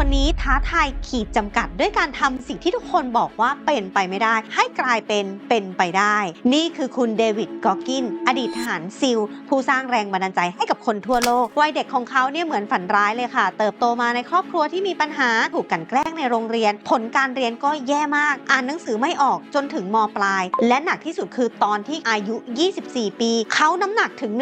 คนนี้ท้าทายขีดจำกัด ด้วยการทำสิ่งที่ทุกคนบอกว่าเป็นไปไม่ได้ ให้กลายเป็นเป็นไปได้ นี่คือคุณเดวิดกอกิน อดีตทหารซิล ผู้สร้างแรงบันดาลใจให้กับคนทั่วโลก วัยเด็กของเขาเนี่ยเหมือนฝันร้ายเลยค่ะ เติบโตมาในครอบครัวที่มีปัญหาถูกกันแกล้งในโรงเรียน ผลการเรียนก็แย่มาก อ่านหนังสือไม่ออกจนถึงมปลาย และหนักที่สุดคือตอนที่อายุ 24 ปี เขาน้ำหนักถึง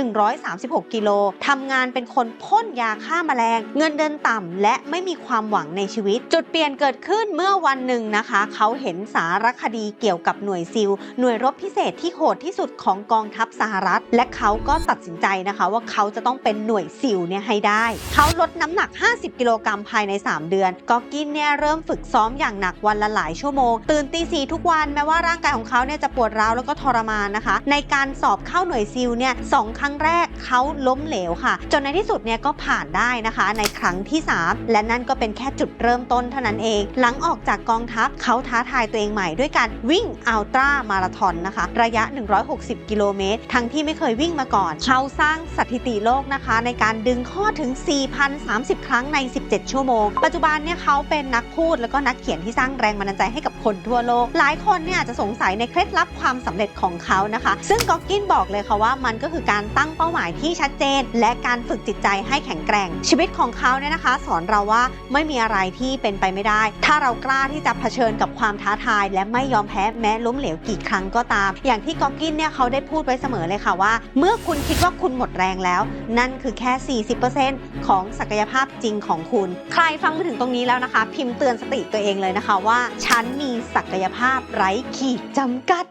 136 กิโลทำงานเป็นคนพ่นยาฆ่าแมลง เงินเดือนต่ำและไม่มีความหวังในชีวิต จุดเปลี่ยนเกิดขึ้นเมื่อวันหนึ่งนะคะ เขาเห็นสารคดีเกี่ยวกับหน่วยซิล หน่วยรบพิเศษที่โหดที่สุดของกองทัพสหรัฐ และเขาก็ตัดสินใจนะคะว่าเขาจะต้องเป็นหน่วยซิลเนี่ยให้ได้ เขาลดน้ำหนัก 50 กิโลกรัมภายใน 3 เดือน ก็กินเนี่ยเริ่มฝึกซ้อมอย่างหนักวันละหลายชั่วโมง ตื่นตีสี่ทุกวันแม้ว่าร่างกายของเขาเนี่ยจะปวดร้าวแล้วก็ทรมานนะคะ ในการสอบเข้าหน่วยซิลเนี่ยสองครั้งแรกเขาล้มเหลวค่ะ จนในที่สุดเนี่ยก็ผ่านได้นะคะ ในครั้งที่ 3 และนั่นก็เป็นแค่จุดเริ่มต้นเท่านั้นเอง หลังออกจากกองทัพเขาท้าทายตัวเองใหม่ด้วยการวิ่งอัลตร้ามาราธอนนะคะ ระยะ 160 กิโลเมตร ทั้งที่ไม่เคยวิ่งมาก่อน เขาสร้างสถิติโลกนะคะ ในการดึงข้อถึง 4,030 ครั้งใน 17 ชั่วโมง ปัจจุบันเนี่ยเขาเป็นนักพูดแล้วก็นักเขียนที่สร้างแรงบันดาลใจให้กับคนทั่วโลก หลายคนเนี่ยอาจจะสงสัยในเคล็ดลับความสำเร็จของเขานะคะ ซึ่งก็อกกินบอกเลยค่ะว่ามันก็คือการตั้งเป้าหมายที่ชัดเจน และการฝึกจิตใจให้แข็งแกร่ง ชีวิตของเขาเนี่ยนะคะ สอนเราว่าไม่มีอะไรที่เป็นไปไม่ได้ ถ้าเรากล้าที่จะเผชิญกับความท้าทาย และไม่ยอมแพ้แม้ล้มเหลวกี่ครั้งก็ตาม อย่างที่ก็อกกินเนี่ยเขาได้พูดไว้เสมอเลยค่ะว่า เมื่อคุณคิดว่าคุณหมดแรงแล้ว นั่นคือแค่ 40%ของศักยภาพจริงของคุณ ใครฟังมาถึงตรงนี้แล้วนะคะ พิมพ์เตือนสติตัวเองเลยนะคะว่า ฉันมีศักยภาพไร้ขีดจำกัด